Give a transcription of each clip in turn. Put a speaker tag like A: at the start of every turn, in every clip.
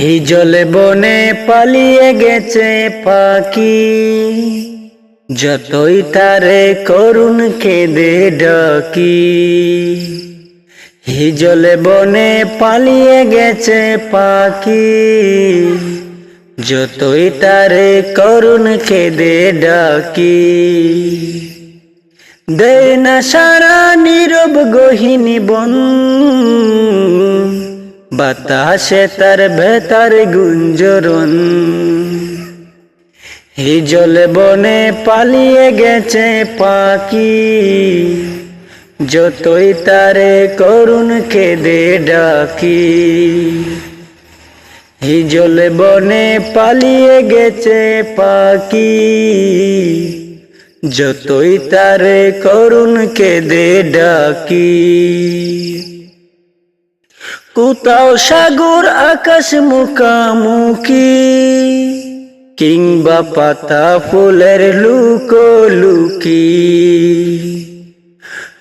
A: হিজলে বনে পালিয়ে গেছে পাখি। যতই তারে করুণ খেদে ডাকি। হিজলে বনে পালিয়ে গেছে পাখি। যতই তারে করুণ খেদে ডাকি। দেয় না সারা নীরব গহিনী বন। বাতাসে তার ভেতার গুঞ্জরন হিজলে বনে পালিয়ে গেছে পাখি। যতই তারে করুণ খেদে ডাকি। হিজলে বনে পালিয়ে গেছে পাখি। যতই তারে করুণ কেঁদে ডাকি। কোথাও সাগর, আকাশ, মুখামুখি, কিংবা পাতা ফুলের লুকো লুকি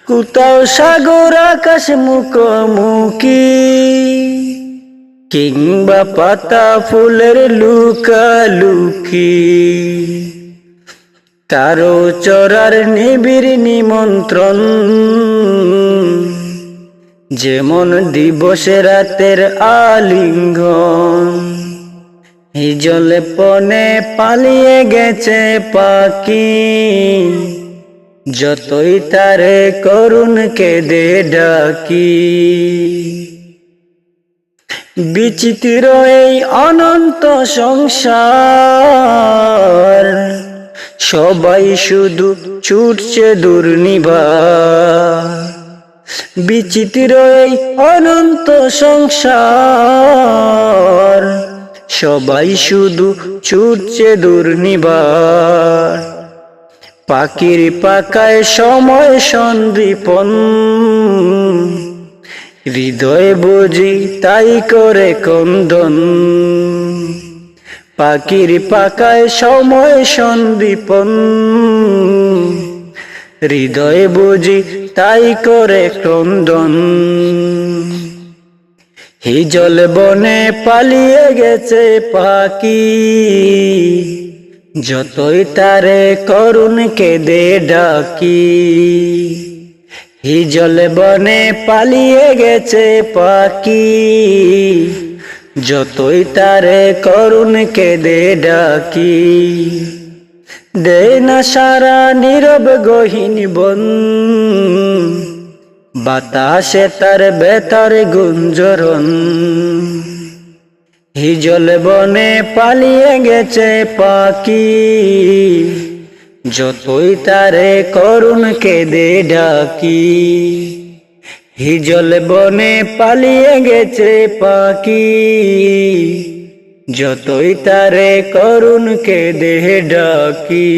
A: কোথাও সাগর, আকাশ, মুখোমুখি, কিংবা পাতা ফুলের লুকালুকি। কারও চরার নিবিড় নিমন্ত্রণ যেমন দিবসে রাতের আলিঙ্গন, হিজলে পনে পালিয়ে গেছে পাখি। যতই তারে করুণ কেঁদে ডাকি। বিচিত্র এই অনন্ত সংসার, সবাই শুধু ছুটছে দুর্নিবা বিচিত্র এই অনন্ত সংসার। সবাই শুধু ছুটছে দুর্নিবার পাখির পাকায় সময় সন্দীপন। হৃদয় বুঝি তাই করে কন্দন পাখির পাকায় সময় সন্দীপন। হৃদয় বুঝি তাই করে ক্রন্দন। হিজল বনে পালিয়ে গেছে পাখি। যতই তারে করুণ কেঁদে ডাকি। হিজল বনে পালিয়ে গেছে পাখি। যতই তারে করুণ কেঁদে ডাকি। দে না সারা নীরব গহিনী বন। বাতাসে তার বেতার গুঞ্জরন হিজল বনে পালিয়ে গেছে পাখি। যতই তারে করুণ কেঁদে ডাকি। হিজল বনে পালিয়ে গেছে পাখি। যতই তারে করুণ কেঁদে ডাকি